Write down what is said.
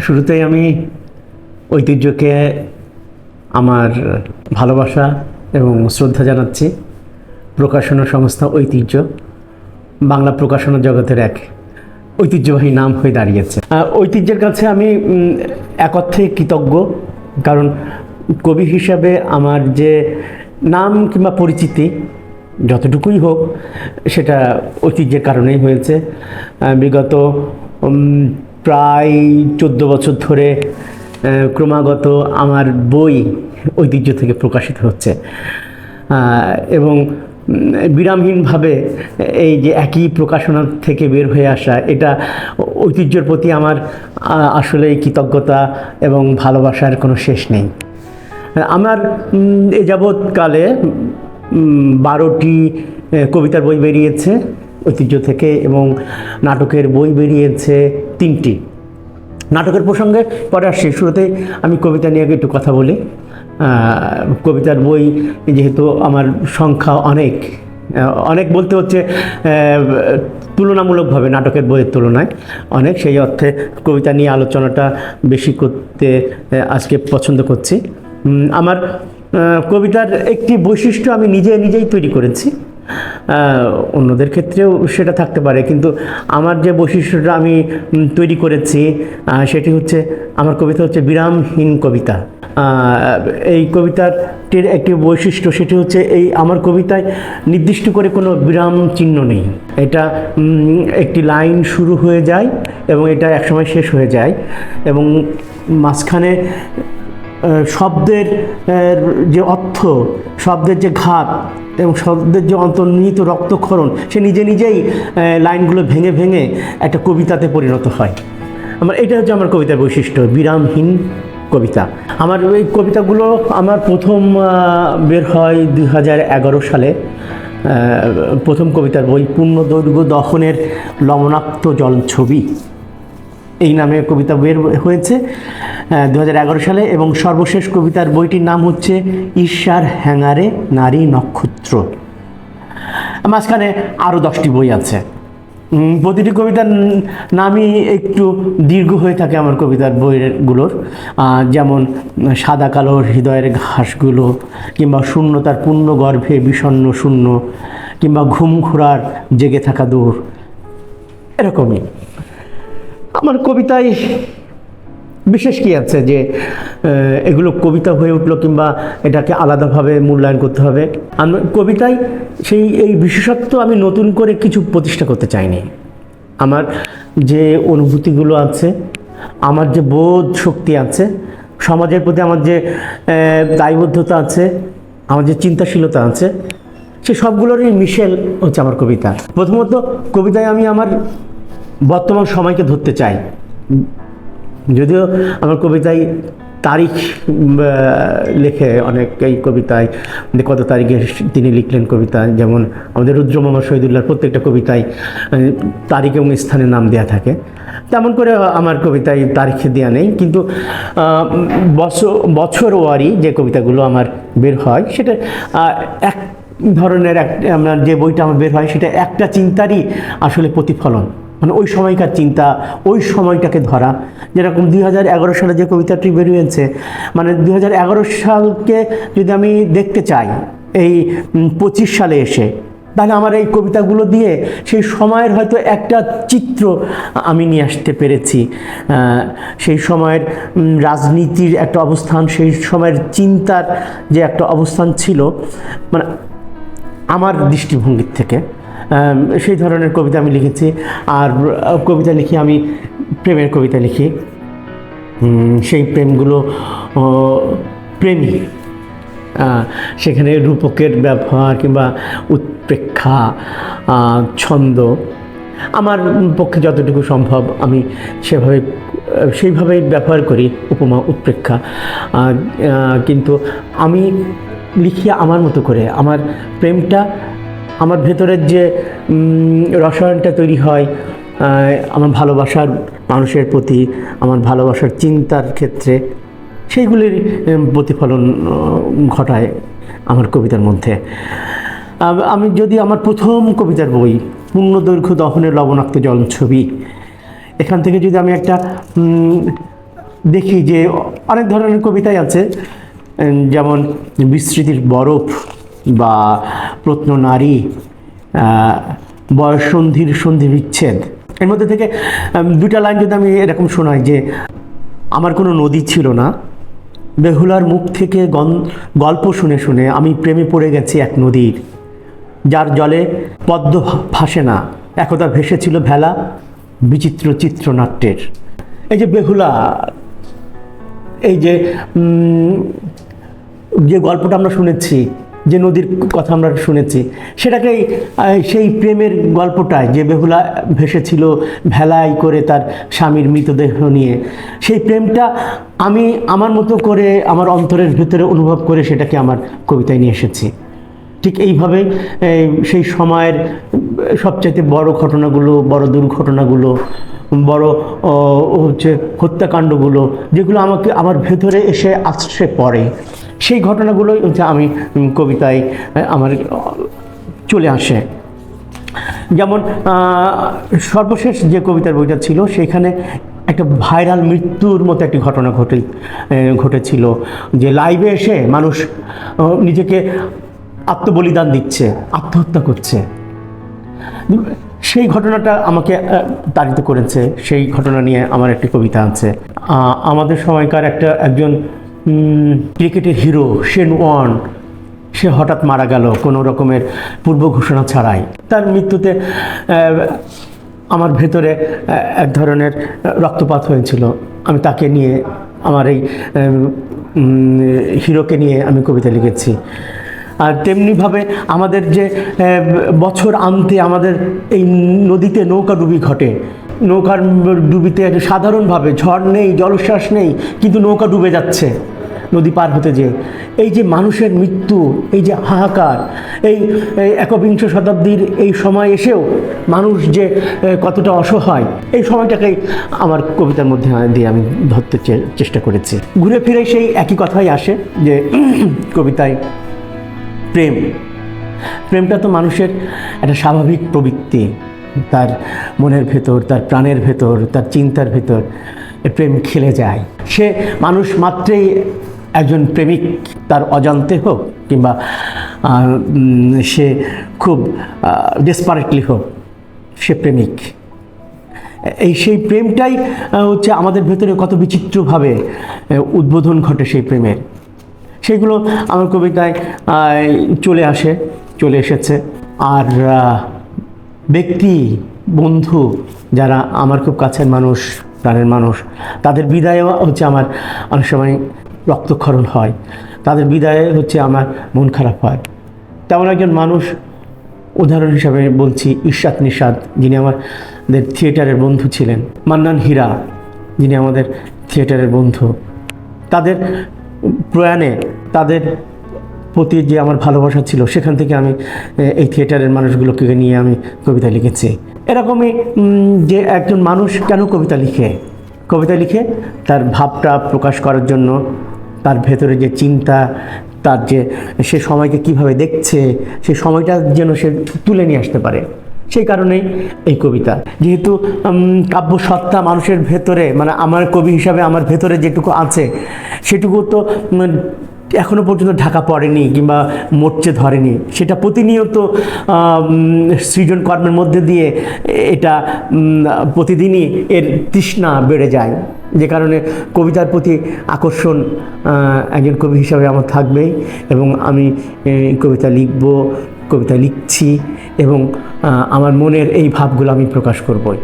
শুরুতেই আমি ঐতিহ্যকে আমার ভালোবাসা এবং শ্রদ্ধা জানাচ্ছি। প্রকাশনা সংস্থা ঐতিহ্য বাংলা প্রকাশনা জগতের এক ঐতিহ্যবাহী নাম হয়ে দাঁড়িয়েছে। ঐতিহ্যের কাছে আমি উম, এক অর্থে কৃতজ্ঞ। কারণ কবি হিসাবে আমার যে নাম কিংবা পরিচিতি যতটুকুই হোক সেটা ঐতিহ্যের কারণেই হয়েছে। বিগত প্রায় চোদ্দ বছর ধরে ক্রমাগত আমার বই ঐতিহ্য থেকে প্রকাশিত হচ্ছে। এবং বিরামহীনভাবে এই যে একই প্রকাশনা থেকে বের হয়ে আসা, এটা ঐতিহ্যের প্রতি আমার আসলে কৃতজ্ঞতা এবং ভালোবাসার কোনো শেষ নেই। আমার এ যাবৎকালে বারোটি কবিতার বই বেরিয়েছে। ঐতিহ্য থেকে এবং নাটকের বই বেরিয়েছে তিনটি। নাটকের প্রসঙ্গে পরে আসছি। শুরুতেই আমি কবিতা নিয়ে একটু কথা বলি। কবিতার বই যেহেতু আমার সংখ্যা অনেক অনেক বলতে হচ্ছে তুলনামূলকভাবে নাটকের বইয়ের তুলনায় অনেক। সেই অর্থে কবিতা নিয়ে আলোচনাটা বেশি করতে আজকে পছন্দ করছি। আমার কবিতার একটি বৈশিষ্ট্য আমি নিজে নিজেই তৈরি করেছি। অন্যদের ক্ষেত্রেও সেটা থাকতে পারে। কিন্তু আমার যে বৈশিষ্ট্যটা আমি তৈরি করেছি সেটি হচ্ছে, আমার কবিতা হচ্ছে বিরামহীন কবিতা। এই কবিতাটির একটি বৈশিষ্ট্য সেটি হচ্ছে, এই আমার কবিতায় নির্দিষ্ট করে কোনো বিরাম চিহ্ন নেই। এটা একটি লাইন শুরু হয়ে যায় এবং এটা একসময় শেষ হয়ে যায় এবং মাঝখানে শব্দের যে অর্থ, শব্দের যে ঘাত এবং শব্দের যে অন্তর্নিহিত রক্তক্ষরণ, সে নিজে নিজেই লাইনগুলো ভেঙে ভেঙে একটা কবিতাতে পরিণত হয়। আমার এটা হচ্ছে আমার কবিতার বৈশিষ্ট্য, বিরামহীন কবিতা। আমার এই কবিতাগুলো আমার প্রথম বের হয় দু হাজার এগারো সালে। প্রথম কবিতার বই, পূর্ণ দৈর্ঘ্য দহনের লবণাক্ত জল ছবি। এই নামে কবিতা বের হয়েছে দু হাজার এগারো সালে এবং সর্বশেষ কবিতার বইটির নাম হচ্ছে ঈর্ষার হ্যাঙ্গারে নারী নক্ষত্র। মাঝখানে আরও দশটি বই আছে। প্রতিটি কবিতার নামই একটু দীর্ঘ হয়ে থাকে আমার কবিতার বইগুলোর। যেমন, সাদা কালো হৃদয়ের ঘাসগুলো, কিংবা শূন্যতার পূর্ণ গর্ভে বিষণ্ণ শূন্য, কিংবা ঘুম ঘোরার জেগে থাকা দূর, এরকমই। আমার কবিতায় বিশেষ কি আছে যে এগুলো কবিতা হয়ে উঠল কিংবা এটাকে আলাদাভাবে মূল্যায়ন করতে হবে? আমি কবিতায় সেই, এই বিশেষত্ব আমি নতুন করে কিছু প্রতিষ্ঠা করতে চাইনি। আমার যে অনুভূতিগুলো আছে, আমার যে বোধ শক্তি আছে, সমাজের প্রতি আমার যে দায়বদ্ধতা আছে, আমার যে চিন্তাশীলতা আছে, সে সবগুলোরই মিশেল হচ্ছে আমার কবিতা। প্রথমত কবিতায় আমি আমার বর্তমান সময়কে ধরতে চাই। যদিও আমার কবিতায় তারিখ লেখে অনেক এই কবিতায় কত তারিখে তিনি লিখলেন কবিতা, যেমন আমাদের রুদ্র মোহাম্মদ শহীদুল্লাহর প্রত্যেকটা কবিতায় তারিখ এবং স্থানের নাম দেওয়া থাকে। তেমন করে আমার কবিতায় তারিখ দেওয়া নেই, কিন্তু বছর বছর ওয়ারি যে কবিতাগুলো আমার বের হয়, সেটা এক ধরনের এক, আমার যে বইটা আমার বের হয়, সেটা একটা চিন্তারই আসলে প্রতিফলন। মানে ওই সময়কার চিন্তা, ওই সময়টাকে ধরা। যেরকম দু হাজার এগারো সালে যে কবিতাটি বেরিয়েছে মানে দু হাজার এগারো সালকে যদি আমি দেখতে চাই, এই পঁচিশ সালে এসে, তাহলে আমার এই কবিতাগুলো দিয়ে সেই সময়ের হয়তো একটা চিত্র আমি নিয়ে আসতে পেরেছি। সেই সময়ের রাজনীতির একটা অবস্থান, সেই সময়ের চিন্তার যে একটা অবস্থান ছিল মানে আমার দৃষ্টিভঙ্গির থেকে। সেই ধরনের কবিতা আমি লিখেছি। আর কবিতা লিখি আমি, প্রেমের কবিতা লিখি। সেই প্রেমগুলো প্রেমী। সেখানে রূপকের ব্যবহার কিংবা উৎপ্রেক্ষা ছন্দ। আমার পক্ষে যতটুকু সম্ভব আমি সেভাবে সেইভাবেই ব্যবহার করি, উপমা, উৎপ্রেক্ষা। কিন্তু আমি লিখি আমার মতো করে। আমার প্রেমটা আমার ভেতরের যে রসায়নটা তৈরি হয় আমার ভালোবাসার মানুষের প্রতি, আমার ভালোবাসার চিন্তার ক্ষেত্রে, সেইগুলির প্রতিফলন ঘটায় আমার কবিতার মধ্যে। আমি যদি আমার প্রথম কবিতার বই পূর্ণদৈর্ঘ্য দহনের লবণাক্ত জল ছবি, এখান থেকে যদি আমি একটা দেখি যে অনেক ধরনের কবিতাই আছে যেমন বিস্মৃতির বরফ বা প্রত্ন নারী আহ, বয়সন্ধির সন্ধি বিচ্ছেদ এর মধ্যে থেকে দুটা লাইন যদি আমি এরকম শোনাই যে আমার কোনো নদী ছিল না। বেহুলার মুখ থেকে গল্প শুনে শুনে আমি প্রেমে পড়ে গেছি এক নদীর। যার জলে পদ্ম ভাসে না। একদা ভেসেছিল ভেলা বিচিত্র চিত্রনাট্যের। এই যে বেহুলা এই যে যে গল্পটা আমরা শুনেছি যে নদীর কথা আমরা শুনেছি সেটাকেই সেই প্রেমের গল্পটায় যে বেহুলা ভেসেছিল ভেলাই করে তার স্বামীর মৃতদেহ নিয়ে, সেই প্রেমটা আমি আমার মতো করে আমার অন্তরের ভিতরে অনুভব করে সেটাকে আমার কবিতায় নিয়ে এসেছি। ঠিক এইভাবে সেই সময়ের সবচাইতে বড় ঘটনাগুলো, বড় দুর্ঘটনাগুলো, বড় হচ্ছে হত্যাকাণ্ডগুলো, যেগুলো আমাকে আমার ভেতরে এসে আশ্রে পড়ে সেই ঘটনাগুলোই হচ্ছে আমি কবিতায় আমার চলে আসে। যেমন সর্বশেষ যে কবিতার বইটা ছিল, সেখানে একটা ভাইরাল মৃত্যুর মতো একটি ঘটনা ঘটে ঘটেছিল, যে লাইভে এসে মানুষ নিজেকে আত্মবলিদান দিচ্ছে, আত্মহত্যা করছে। সেই ঘটনাটা আমাকে তাড়িত করেছে। সেই ঘটনা নিয়ে আমার একটি কবিতা আছে। আমাদের সময়কার একটা, একজন ক্রিকেটের হিরো, শেন ওয়ান সে হঠাৎ মারা গেল কোনো রকমের পূর্ব ঘোষণা ছাড়াই। তার মৃত্যুতে আমার ভেতরে এক ধরনের রক্তপাত হয়েছিল। আমি তাকে নিয়ে, আমার এই হিরোকে নিয়ে আমি কবিতা লিখেছি। আর তেমনিভাবে আমাদের যে বছর আনতে আমাদের এই নদীতে নৌকা ডুবি ঘটে। নৌকার ডুবিতে সাধারণভাবে ঝড় নেই, জলোচ্ছ্বাস নেই, কিন্তু নৌকা ডুবে যাচ্ছে নদী পার হতে যেয়ে। এই যে মানুষের মৃত্যু, এই যে হাহাকার, এই একবিংশ শতাব্দীর এই সময় এসেও মানুষ যে কতটা অসহায়, এই সময়টাকেই আমার কবিতার মধ্যে দিয়ে আমি ধরতে চেষ্টা করেছি। ঘুরে ফিরে সেই একই কথাই আসে যে, কবিতায় প্রেম। প্রেমটা তো মানুষের একটা স্বাভাবিক প্রবৃত্তি। তার মনের ভেতর, তার প্রাণের ভেতর, তার চিন্তার ভেতর প্রেম খেলে যায়। সে মানুষ মাত্রেই একজন প্রেমিক, তার অজান্তে হোক কিংবা সে খুব ডেসপারেটলি হোক, সে প্রেমিক। এই সেই প্রেমটাই হচ্ছে আমাদের ভেতরে কত বিচিত্রভাবে উদ্বোধন ঘটে সেই প্রেমের। সেগুলো আমার কবিতায় চলে আসে, চলে এসেছে। আর ব্যক্তি, বন্ধু যারা আমার খুব কাছের মানুষ, প্রাণের মানুষ, তাদের বিদায়ও হচ্ছে আমার অনেক সময় রক্তক্ষরণ হয়। তাদের বিদায়ে হচ্ছে আমার মন খারাপ হয়। তেমন একজন মানুষ, উদাহরণ হিসাবে বলছি ঈর্ষাদ নিষাদ যিনি আমাদের থিয়েটারের বন্ধু ছিলেন। মান্নান হীরা, যিনি আমাদের থিয়েটারের বন্ধু। তাদের প্রয়াণে তাদের প্রতি যে আমার ভালোবাসা ছিল, সেখান থেকে আমি এই থিয়েটারের মানুষগুলোকে নিয়ে আমি কবিতা লিখেছি। এরকমই যে একজন মানুষ কেন কবিতা লিখে? কবিতা লিখে তার ভাবটা প্রকাশ করার জন্য, তার ভেতরে যে চিন্তা, তার যে সে সময়কে কীভাবে দেখছে, সে সময়টা যেন সে তুলে নিয়ে আসতে পারে। সেই কারণেই এই কবিতা। যেহেতু কাব্য সত্তা মানুষের ভেতরে মানে আমার কবি হিসাবে আমার ভেতরে যেটুকু আছে, সেটুকু তো উম, এখনও পর্যন্ত ঢাকা পড়েনি কিংবা মরচে ধরেনি। সেটা প্রতিনিয়ত সৃজন কর্মের মধ্যে দিয়ে এটা প্রতিদিনই এর তৃষ্ণা বেড়ে যায়। যে কারণে কবিতার প্রতি আকর্ষণ একজন কবি হিসাবে আমার থাকবেই এবং আমি কবিতা লিখব কবিতা লিখছি এবং আমার মনের এই ভাবগুলো আমি প্রকাশ করবই।